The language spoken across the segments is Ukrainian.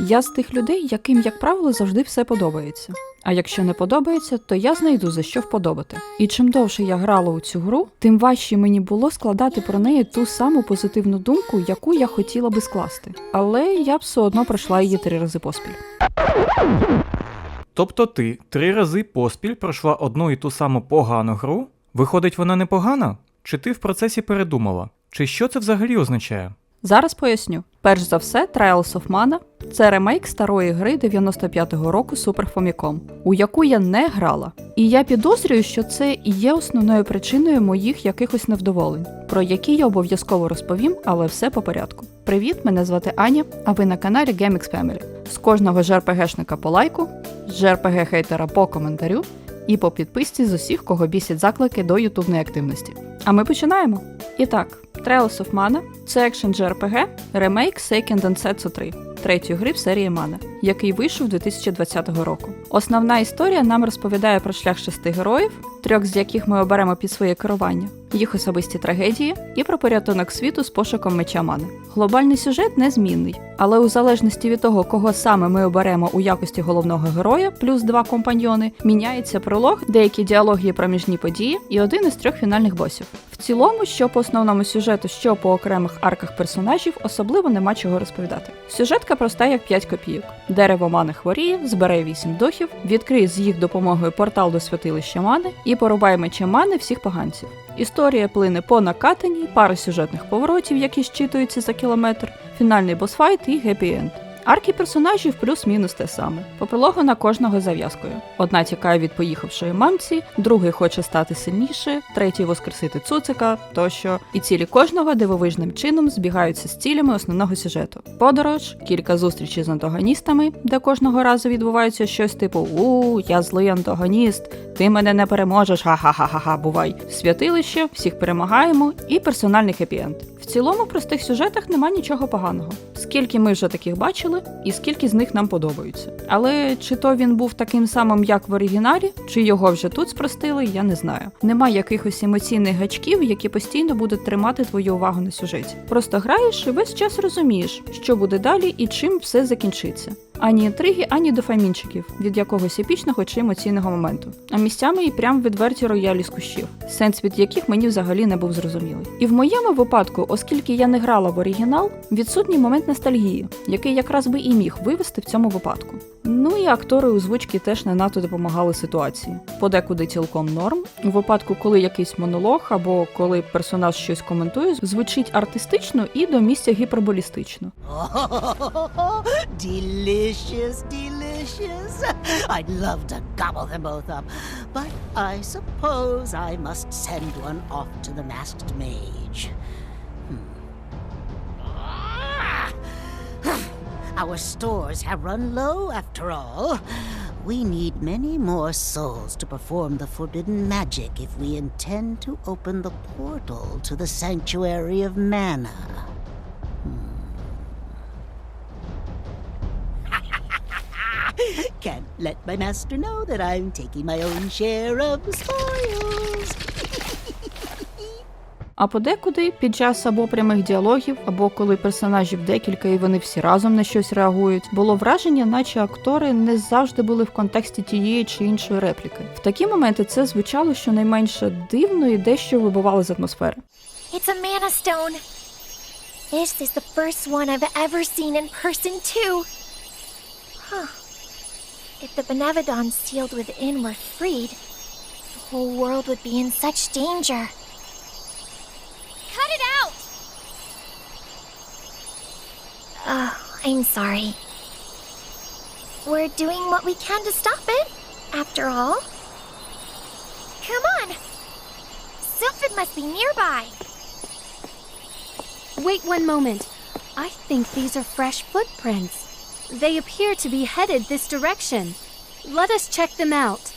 Я з тих людей, яким, як правило, завжди все подобається. А якщо не подобається, то я знайду за що вподобати. І чим довше я грала у цю гру, тим важче мені було складати про неї ту саму позитивну думку, яку я хотіла би скласти. Але я б все одно пройшла її три рази поспіль. Тобто ти три рази поспіль пройшла одну і ту саму погану гру? Виходить, вона непогана? Чи ти в процесі передумала? Чи що це взагалі означає? Зараз поясню. Перш за все, Trials of Mana – це ремейк старої гри 95-го року Super Famicom, у яку я не грала. І я підозрюю, що це і є основною причиною моїх якихось невдоволень, про які я обов'язково розповім, але все по порядку. Привіт, мене звати Аня, а ви на каналі GameX Family. З кожного жрпгшника по лайку, з жрпг-хейтера по коментарю і по підписці з усіх, кого бісять заклики до ютубної активності. А ми починаємо. І так, Trails of Mana – це екшен JRPG, ремейк Seiken Densetsu 3, третьої гри в серії Mana, який вийшов 2020 року. Основна історія нам розповідає про шлях шести героїв, трьох з яких ми оберемо під своє керування, їх особисті трагедії і про порятунок світу з пошуком меча Мани. Глобальний сюжет незмінний, але у залежності від того, кого саме ми оберемо у якості головного героя, плюс два компаньйони, міняється пролог, деякі діалоги і проміжні події і один із трьох фінальних босів. В цілому, що по основному сюжету, що по окремих арках персонажів, особливо нема чого розповідати. Сюжетка проста як 5 копійок. Дерево мани хворіє, збере 8 духів, відкриє з їх допомогою портал до святилища мани і порубай мечем мани всіх поганців. Історія плине по накатаній, пара сюжетних поворотів, які щитуються за кілометр, фінальний босфайт і гепі-енд. Арки персонажів плюс-мінус те саме. По на кожного зав'язкою. Одна тікає від поїхавшої мамці, другий хоче стати сильніше, третій воскресити цуцика тощо. І цілі кожного дивовижним чином збігаються з цілями основного сюжету. Подорож, кілька зустрічей з антагоністами, де кожного разу відбувається щось типу У, я злий антагоніст, ти мене не переможеш, ха-ха-ха-ха, бувай. Святилище, всіх перемагаємо, і персональний хеппі-енд. В цілому, в простих сюжетах нема нічого поганого. Скільки ми вже таких бачили, і скільки з них нам подобаються. Але чи то він був таким самим, як в оригіналі, чи його вже тут спростили, я не знаю. Нема якихось емоційних гачків, які постійно будуть тримати твою увагу на сюжеті. Просто граєш і весь час розумієш, що буде далі і чим все закінчиться. Ані інтриги, ані дофамінчиків від якогось епічного чи емоційного моменту. А місцями і прям відверті роялі з кущів, сенс від яких мені взагалі не був зрозумілий. І в моєму випадку, оскільки я не грала в оригінал, відсутній момент ностальгії, який якраз би і міг вивести в цьому випадку. Ну і актори озвучки теж не надто допомагали ситуації. Подекуди цілком норм. У випадку, коли якийсь монолог або коли персонаж щось коментує, звучить артистично і до місця гіперболістично. Delicious, delicious. I'd love to gobble them both up, but I suppose I must send one off to the masked mage. Hmm. Our stores have run low after all. We need many more souls to perform the forbidden magic if we intend to open the portal to the Sanctuary of Mana. Can't let my master know that I'm taking my own share of the spoils. А подекуди під час або прямих діалогів, або коли персонажів декілька і вони всі разом на щось реагують, було враження, наче актори не завжди були в контексті тієї чи іншої репліки. В такі моменти це звучало щонайменше дивно і дещо вибивало з атмосфери. It's a mana stone. This is the first one I've ever seen in person, too. Huh. If the Benevodons sealed within were freed, the whole world would be in such danger. Cut it out! Oh, I'm sorry. We're doing what we can to stop it, after all. Come on! Sylphid must be nearby. Wait one moment. I think these are fresh footprints. They appear to be headed this direction. Let us check them out.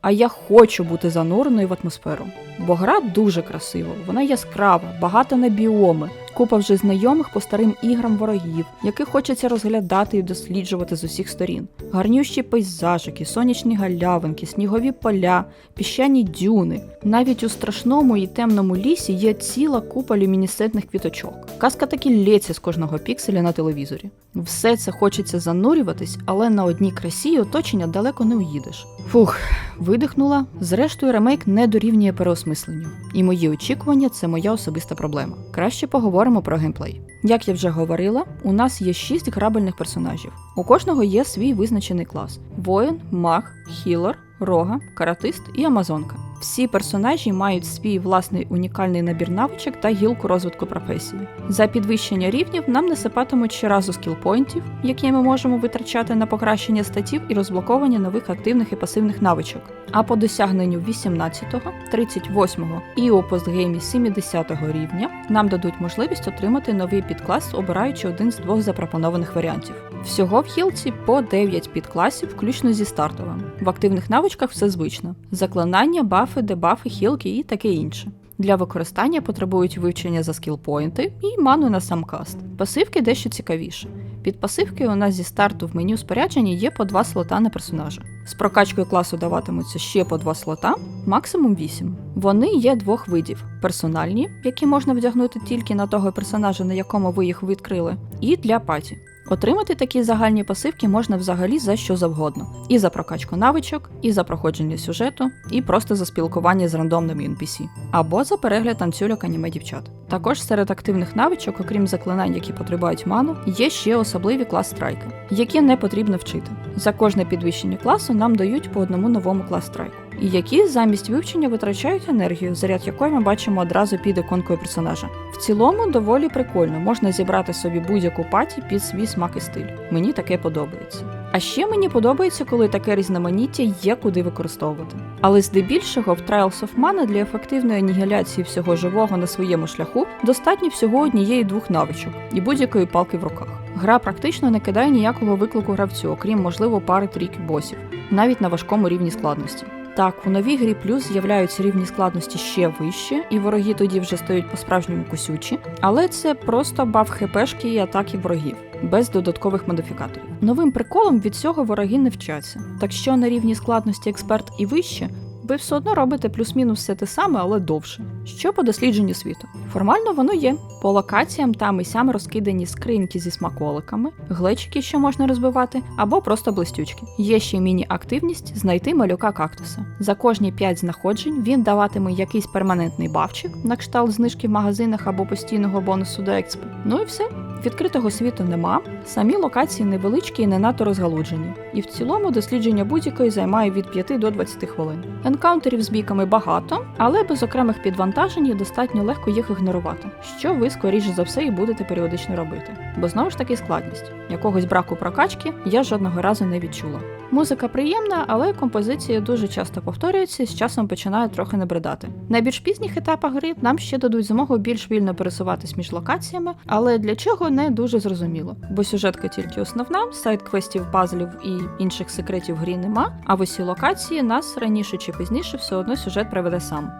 А я хочу бути зануреною в атмосферу. Бо гра дуже красива, вона яскрава, багата на біоми, купа вже знайомих по старим іграм ворогів, яких хочеться розглядати і досліджувати з усіх сторін. Гарнющі пейзажики, сонячні галявинки, снігові поля, піщані дюни. Навіть у страшному і темному лісі є ціла купа люмінесцентних квіточок. Казка таки лється з кожного пікселя на телевізорі. Все це хочеться занурюватись, але на одній красі і оточення далеко не уїдеш. Фух, видихнула. Зрештою, ремейк не дорівнює переосмисленню. І мої очікування це моя особиста проблема. Краще поговоримо про геймплей. Як я вже говорила, у нас є шість грабельних персонажів. У кожного є свій визначений клас: воїн, маг, хілер, рога, каратист і амазонка. Всі персонажі мають свій власний унікальний набір навичок та гілку розвитку професії. За підвищення рівнів нам насипатимуть щоразу скілпойнтів, які ми можемо витрачати на покращення статів і розблоковання нових активних і пасивних навичок. А по досягненню 18-го, 38-го і у постгеймі 70-го рівня нам дадуть можливість отримати новий підклас, обираючи один з двох запропонованих варіантів. Всього в гілці по 9 підкласів, включно зі стартовим. В активних навичках все звично: заклинання, бафи, дебафи, хілки і таке інше. Для використання потребують вивчення за скілпоінти і ману на сам каст. Пасивки дещо цікавіше. Під пасивки у нас зі старту в меню спорядження є по два слота на персонажа. З прокачкою класу даватимуться ще по два слота, максимум 8. Вони є двох видів: персональні, які можна вдягнути тільки на того персонажа, на якому ви їх відкрили, і для паті. Отримати такі загальні пасивки можна взагалі за що завгодно: і за прокачку навичок, і за проходження сюжету, і просто за спілкування з рандомними NPC, або за перегляд танцюльок аніме дівчат. Також серед активних навичок, окрім заклинань, які потребують ману, є ще особливі клас страйки, які не потрібно вчити. За кожне підвищення класу нам дають по одному новому клас страйку. І які замість вивчення витрачають енергію, заряд якої ми бачимо одразу під іконкою персонажа. В цілому доволі прикольно, можна зібрати собі будь-яку паті під свій смак і стиль. Мені таке подобається. А ще мені подобається, коли таке різноманіття є куди використовувати. Але здебільшого в Trials of Mana для ефективної анігіляції всього живого на своєму шляху достатньо всього однієї двох навичок і будь-якої палки в руках. Гра практично не кидає ніякого виклику гравцю, окрім можливо пари трійки босів, навіть на важкому рівні складності. Так, у новій грі плюс з'являються рівні складності ще вище, і вороги тоді вже стають по-справжньому кусючі, але це просто баф хпшки і атаки ворогів, без додаткових модифікаторів. Новим приколом від цього вороги не вчаться. Так що на рівні складності експерт і вище. Ви все одно робите плюс-мінус все те саме, але довше. Що по дослідженню світу? Формально воно є. По локаціям там і сям розкидані скриньки зі смаколиками, глечики, що можна розбивати, або просто блистючки. Є ще міні-активність знайти малюка кактуса. За кожні 5 знаходжень він даватиме якийсь перманентний бавчик, на кшталт знижки в магазинах або постійного бонусу до експи. Ну і все. Відкритого світу нема, самі локації невеличкі і не надто розгалуджені. І в цілому дослідження будь-якої займає від 5 до 20 хвилин. Енкаунтерів з бійками багато, але без окремих підвантажень достатньо легко їх ігнорувати, що ви скоріше за все і будете періодично робити. Бо знову ж таки складність. Якогось браку прокачки я жодного разу не відчула. Музика приємна, але композиції дуже часто повторюються і з часом починає трохи набридати. На більш пізніх етапах гри нам ще дадуть змогу більш вільно пересуватись між локаціями, але для чого не дуже зрозуміло, бо сюжетка тільки основна, сайт квестів, пазлів і інших секретів грі нема. А в усі локації нас раніше чи пізніше все одно сюжет приведе сам.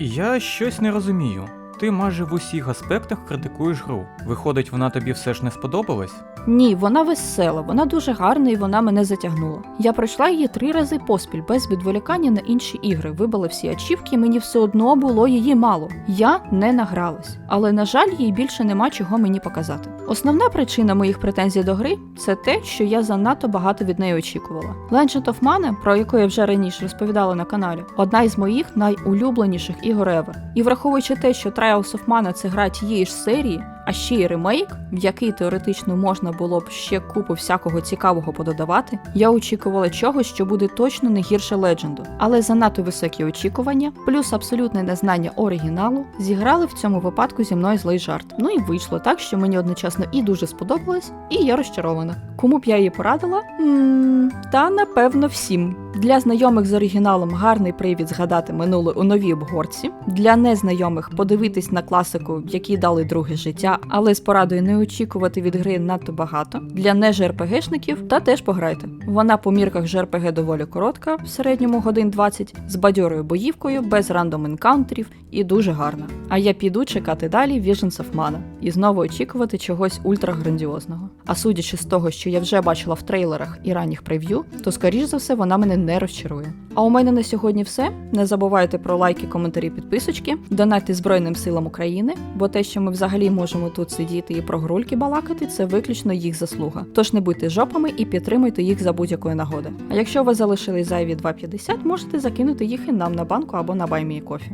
Я щось не розумію. Ти майже в усіх аспектах критикуєш гру. Виходить, вона тобі все ж не сподобалась? Ні, вона весела, вона дуже гарна і вона мене затягнула. Я пройшла її три рази поспіль, без відволікання на інші ігри, вибила всі ачівки, і мені все одно було її мало. Я не награлась, але на жаль, їй більше нема чого мені показати. Основна причина моїх претензій до гри це те, що я занадто багато від неї очікувала. Legend of Mana, про яку я вже раніше розповідала на каналі, одна із моїх найулюбленіших ігор ever. І враховуючи те, що Trials of Mana це гра тієї ж серії, а ще й ремейк, в який теоретично можна було б ще купу всякого цікавого пододавати, я очікувала чогось, що буде точно не гірше Ледженду. Але занадто високі очікування, плюс абсолютне незнання оригіналу, зіграли в цьому випадку зі мною злий жарт. Ну і вийшло так, що мені одночасно і дуже сподобалось, і я розчарована. Кому б я її порадила? м та напевно всім. Для знайомих з оригіналом гарний привід згадати минуле у новій обгорці. Для незнайомих подивитись на класику, якій дали друге життя, але з порадою не очікувати від гри надто багато. Для не ЖРПГшників та теж пограйте. Вона по мірках ЖРПГ доволі коротка, в середньому годин 20, з бадьорою боївкою, без рандом енкаунтерів і дуже гарна. А я піду чекати далі Visions of Mana і знову очікувати чогось ультраграндіозного. А судячи з того, що я вже бачила в трейлерах і ранніх прев'ю, то скоріш за все вона мене не розчарує. А у мене на сьогодні все. Не забувайте про лайки, коментарі, підписочки, донати Збройним силам України, бо те, що ми взагалі можемо тут сидіти і про грульки балакати, це виключно їх заслуга. Тож не будьте жопами і підтримуйте їх за будь-якої нагоди. А якщо ви залишили зайві 2,50, можете закинути їх і нам на банку або на Баймії Кофі.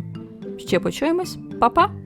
Ще почуємось, Па-па!